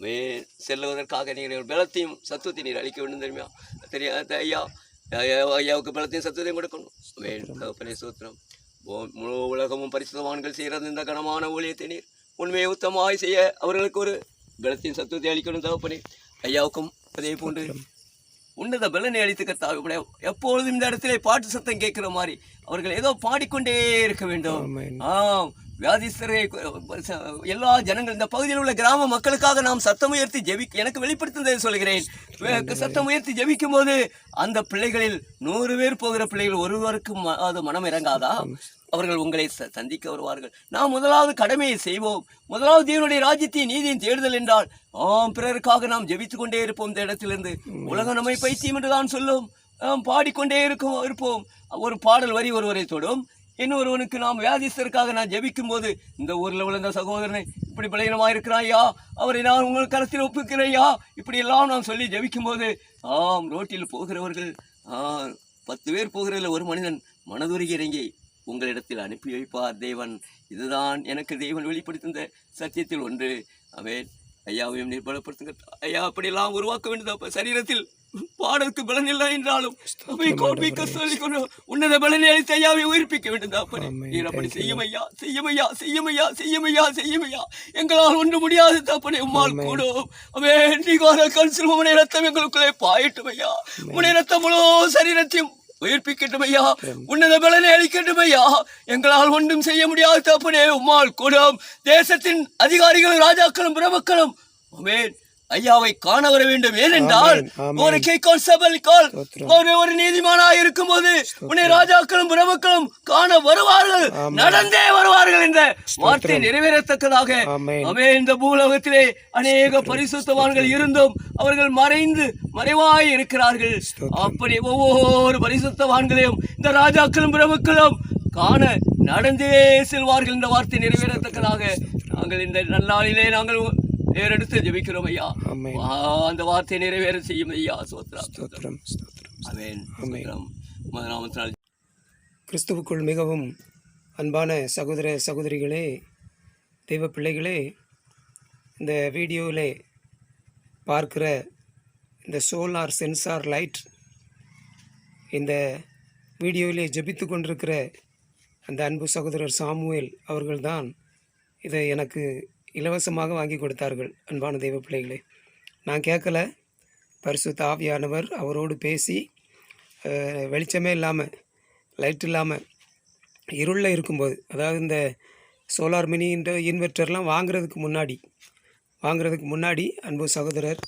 மே செல்லுவதற்காக நீங்கள் பலத்தையும் சத்துவத்தை நீர் அளிக்க வேண்டும் தெரியுமா? தெரியாது ஐயா ஐயா ஐயாவுக்கு பலத்தையும் சத்துவத்தையும் கொடுக்கணும். வேன் தகப்பனே சூத்திரம். முழு உலகமும் பரிசுத்தவான்கள் செய்கிறது இந்த கனமான ஊழியத்தை நீர் உண்மையை உத்தமாய் செய்ய அவர்களுக்கு ஒரு பலத்தையும் சத்துவத்தை அளிக்கணும் தகப்பனே. ஐயாவுக்கும் அதே போன்று உன்னத பலனை அளித்து கர்த்தாவே எப்பொழுதும் இந்த இடத்திலே பாட்டு சத்தம் கேட்கிற மாதிரி அவர்கள் ஏதோ பாடிக்கொண்டே இருக்க வேண்டும். ஆம். வியாதிஸ்தரை எல்லா ஜனங்கள் இந்த பகுதியில் உள்ள கிராம மக்களுக்காக நாம் சத்தம் உயர்த்தி ஜெபி எனக்கு வெளிப்படுத்துவதை சொல்கிறேன். சத்தம் உயர்த்தி ஜெபிக்கும் போது அந்த பிள்ளைகளில் நூறு பேர் போகிற பிள்ளைகள் ஒருவருக்கும் அது மனம் இறங்காதா? அவர்கள் உங்களை சந்திக்க வருவார்கள். நாம் முதலாவது கடமையை செய்வோம். முதலாவது தேவனுடைய ராஜ்யத்தையும் நீதியும் தேடுதல் என்றால் ஆம் பிறருக்காக நாம் ஜெபித்துக் கொண்டே இருப்போம் இந்த இடத்திலிருந்து. உலகம் நம்மை பைத்தியம் என்று தான் சொல்லும். பாடிக்கொண்டே இருக்கும் இருப்போம். ஒரு பாடல் வரி ஒருவரை தொடும். இன்னொருவனுக்கு நாம் வியாதிஸ்தருக்காக நான் ஜெபிக்கும் போது இந்த ஊரில் விழுந்த சகோதரனை இப்படி பலகீனமாக இருக்கிறாயா? அவரை நான் உங்கள் கருத்தில் ஒப்புக்கிறேயா இப்படி எல்லாம் நான் சொல்லி ஜெபிக்கும் போது ஆம் ரோட்டில் போகிறவர்கள் பத்து பேர் போகிறதில் ஒரு மனிதன் மனதுருகி இறங்கி உங்களிடத்தில் அனுப்பி வைப்பார். தேவன் இதுதான் எனக்கு தேவன் வெளிப்படுத்தின சத்தியத்தில் ஒன்று. அவன் ஐயாவையும் நிர்பலப்படுத்துங்க ஐயா அப்படியெல்லாம் உருவாக்க வேண்டியது அப்போ சரீரத்தில் பாடலுக்கு பலன் இல்லை என்றாலும் கோபிக்க சொல்லிக் கொண்டு உன்னத பலனை ஐயாவை உயிர்ப்பிக்க வேண்டும்? அப்படி. நீர் அப்படி Thank you, செய்யும் ஐயா செய்யும் ஐயா செய்யும் ஐயா செய்யும் ஐயா செய்யும் ஐயா எங்களால் ஒன்று முடியாது தப்பனை உம்மால். கூடும். அவே நீகார கல்சில் உடைய ரத்தம் எங்களுக்குள்ளே பாயட்டும் ஐயா உடைய ரத்தம் முழு சரீரத்தையும் உயிர்ப்பிக்கட்டும் ஐயா உன்னத பலனை அளிக்கட்டும் ஐயா எங்களால் ஒன்றும் செய்ய முடியாது தப்பனே உம்மால் கூடும். தேசத்தின் அதிகாரிகளும் ராஜாக்களும் பிரபுக்களும் ஆமென். ஐயாவை காண வர வேண்டும் ஏனென்றால். ஒரு கேட்கால் சபலிக்கால் ஸ்தோத்திரம். ஒரு ஒரு நீதிமானாய் இருக்கும்போது உன்னை ராஜாக்களும் பிரபுக்களும் காண வருவார்கள். நடந்தே வருவார்கள் என்ற வார்த்தை நிறைவேறத்தக்கதாக. அமே இந்த பூலோகத்திலே அநேக பரிசுத்தவான்கள் இருந்தும் அவர்கள் மறைந்து மறைவாய் இருக்கிறார்கள். அப்படி ஒவ்வொரு பரிசுத்தவான்களையும் இந்த ராஜாக்களும் பிரபுக்களும் காண நடந்தே செல்வார்கள் என்ற வார்த்தை நிறைவேறத்தக்கதாக நாங்கள் இந்த நல்லாளிலே நாங்கள் நேரெடுத்து ஜெபிக்கிறோம் ஐயா. அந்த வார்த்தை நிறைவேற செய்யும் ஐயா. சோத்ரா ஸ்தோத்திரம் ஸ்தோத்திரம் அமேன் ஆமென். சோத்ரம் நாமத்தினால் கிறிஸ்துவுக்குள் மிகவும் அன்பான சகோதர சகோதரிகளே தெய்வ பிள்ளைகளே இந்த வீடியோவில் பார்க்கிற இந்த சோலார் சென்சார் லைட் இந்த வீடியோவிலே ஜெபித்து கொண்டிருக்கிற அந்த அன்பு சகோதரர் சாமுவேல் அவர்கள்தான் இதை எனக்கு இலவசமாக வாங்கி கொடுத்தார்கள் அன்பான தெய்வ பிள்ளைகளே. நான் கேட்கல. பரிசு தாவியானவர் அவரோடு பேசி வெளிச்சமே இல்லாமல் லைட் இல்லாமல் இருளில் இருக்கும்போது அதாவது இந்த சோலார் மினின்ற இன்வெர்டர்லாம் இன்வெர்ட்டர்லாம் வாங்குறதுக்கு முன்னாடி வாங்குறதுக்கு முன்னாடி அன்பு சகோதரர்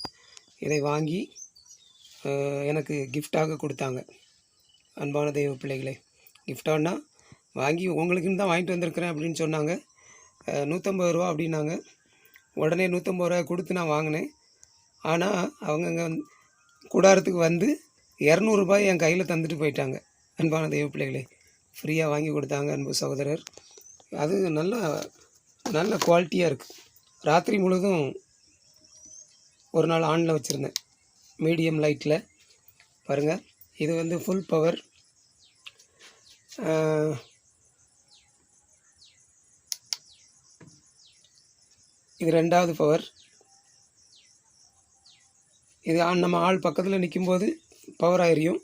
இதை வாங்கி எனக்கு கிஃப்டாக கொடுத்தாங்க. அன்பான தெய்வ பிள்ளைகளே கிஃப்டானா வாங்கி உங்களுக்குன்னு தான் வாங்கிட்டு வந்திருக்கிறேன் அப்படின்னு சொன்னாங்க. நூற்றம்பது ரூபா அப்படின்னாங்க. உடனே நூற்றம்பது ரூபா கொடுத்து நான் வாங்கினேன். ஆனால் அவங்க அங்கே கூடாரத்துக்கு வந்து இரநூறுபாய் என் கையில் தந்துட்டு போயிட்டாங்க. அன்பான தெய்வ பிள்ளைகளே ஃப்ரீயாக வாங்கி கொடுத்தாங்க அன்பு சகோதரர். அது நல்ல நல்ல குவாலிட்டியாக இருக்குது ராத்திரி முழுதும் ஒரு நாள் ஆனில் வச்சுருந்தேன். மீடியம் லைட்டில் பாருங்கள் இது வந்து ஃபுல் பவர் இது ரெண்டாவது பவர் இது நம்ம ஆள் பக்கத்தில் நிற்கும்போது பவர் ஆயிரும்.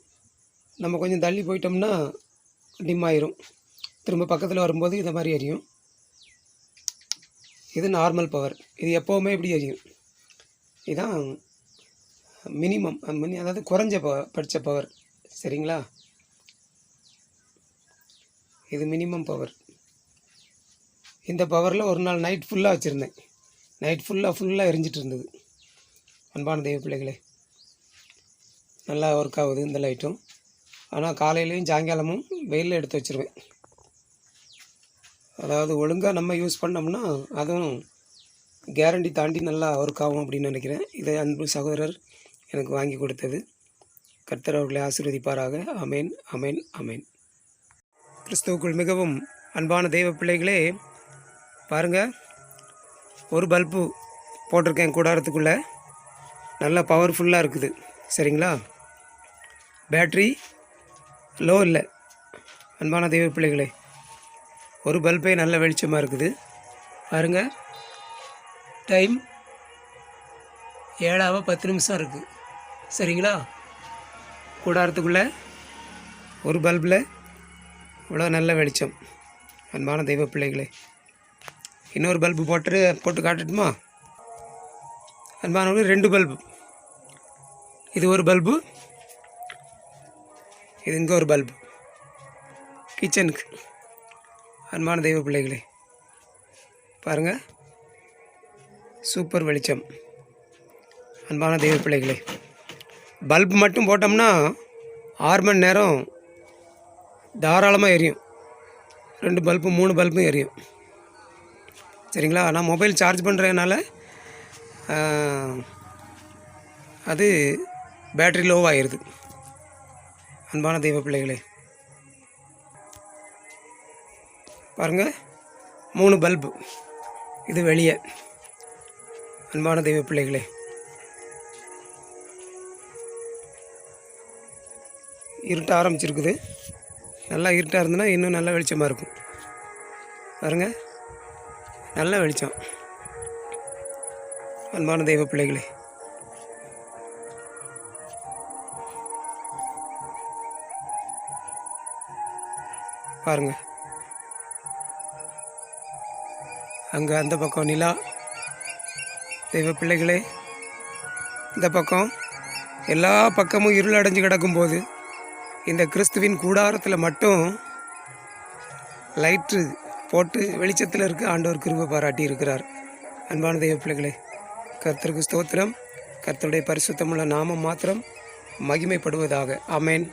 நம்ம கொஞ்சம் தள்ளி போயிட்டோம்னா டிம் ஆயிரும் திரும்ப பக்கத்தில் வரும்போது இந்த மாதிரி எரியும். இது நார்மல் பவர் இது எப்போவுமே இப்படி எரியும். இதுதான் மினிமம் மினி அதாவது குறைஞ்ச ப படித்த பவர் சரிங்களா? இது மினிமம் பவர் இந்த பவரில் ஒரு நாள் நைட் ஃபுல்லாக வச்சுருந்தேன். நைட் ஃபுல்லாக ஃபுல்லாக எரிஞ்சிட்டு இருந்தது அன்பான தெய்வ பிள்ளைகளே. நல்லா ஒர்க் ஆகுது இந்த லைட்டும் ஆனால் காலையிலையும் சாயங்காலமும் வெயிலில் எடுத்து வச்சுருவேன். அதாவது ஒழுங்காக நம்ம யூஸ் பண்ணோம்னா அதுவும் கேரண்டி தாண்டி நல்லா ஒர்க் ஆகும் அப்படின்னு நினைக்கிறேன். இதை அன்பு சகோதரர் எனக்கு வாங்கி கொடுத்தது. கர்த்தர் அவர்களை ஆசீர்வதிப்பாராக. அமேன் அமேன் அமேன் கிறிஸ்துவுக்குள் மிகவும் அன்பான தெய்வ பிள்ளைகளே பாருங்கள் ஒரு பல்பு போட்டிருக்கேன் கூடாரத்துக்குள்ளே. நல்லா பவர்ஃபுல்லாக இருக்குது. சரிங்களா? பேட்ரி லோ இல்லை. அன்பான தெய்வ பிள்ளைகளே ஒரு பல்பே நல்ல வெளிச்சமாக இருக்குது. பாருங்கள் டைம் ஏழாவ பத்து நிமிஷம் இருக்குது சரிங்களா? கூடாரத்துக்குள்ளே ஒரு பல்பில் இவ்வளோ நல்ல வெளிச்சம். அன்பான தெய்வ பிள்ளைகளே இன்னொரு பல்பு போட்டு போட்டு காட்டட்டுமா? அன்பானவர்கள் ரெண்டு பல்பு. இது ஒரு பல்பு இது இங்கே ஒரு பல்பு. கிச்சனுக்கு. அன்பான தெய்வ பிள்ளைகளே பாருங்கள் சூப்பர் வெளிச்சம். அன்பான தெய்வ பிள்ளைகளே பல்ப் மட்டும் போட்டோம்னா ஆறு மணி நேரம் தாராளமாக எரியும். ரெண்டு பல்பு மூணு பல்பும் எரியும். சரிங்களா? நான் மொபைல் சார்ஜ் பண்ணுறதுனால அது பேட்டரி லோவாகிடுது அன்பான தெய்வ பிள்ளைகளே. பாருங்கள் மூணு பல்பு இது வெளியே. அன்பான தெய்வ பிள்ளைகளே. இருட்ட ஆரம்பிச்சிருக்குது. நல்லா இருட்டாக இருந்ததுன்னா இன்னும் நல்ல வெளிச்சமாக இருக்கும். பாருங்கள் நல்ல வெளிச்சம். அன்பான தெய்வ பிள்ளைகளே. பாருங்க. அங்கே அந்த பக்கம் நிலா. தெய்வ பிள்ளைகளே இந்த பக்கம் எல்லா பக்கமும் இருள் அடைஞ்சு கிடக்கும்போது இந்த கிறிஸ்துவின் கூடாரத்தில் மட்டும் லைட்டு போட்டு வெளிச்சத்தில் இருக்க ஆண்டவர் கிருப பாராட்டி இருக்கிறார். அன்பான தெய்வ பிள்ளைகளே கர்த்தருக்கு ஸ்தோத்திரம். கர்த்தருடைய பரிசுத்தமுள்ள நாமம் மாத்திரம் மகிமைப்படுவதாக. ஆமேன்.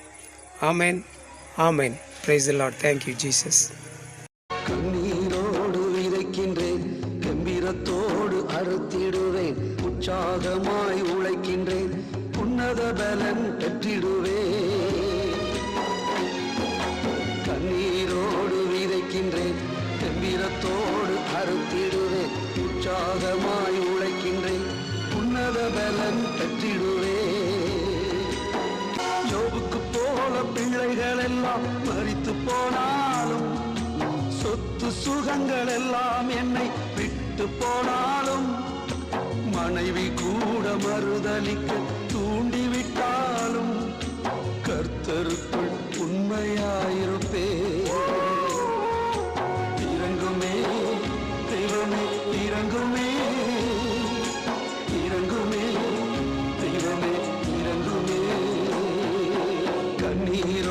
ஆமேன். ஆமேன். Praise Lord thank you Jesus கண்ணீரோடு விதைக்கின்றேன் கம்பீரத்தோடு அறுத்திடுவேன் உற்சாகமாய் உழைக்கின்றேன் உன்னத பலன் பெற்றிடுவேன். கண்ணீரோடு விதைக்கின்றேன் கருத்தோடு அறுத்திடுவேன் உற்சாகமாய் உழைக்கின்றேன். உன்னத பலன் பெற்றிடுவேன் ஜோபுக்கு போல பிள்ளைகள் எல்லாம் மறித்து போனாலும் சொத்து சுகங்கள் எல்லாம் என்னை விட்டு போனாலும் மனைவி கூட மறுதளிக்க கண்ணீரோடு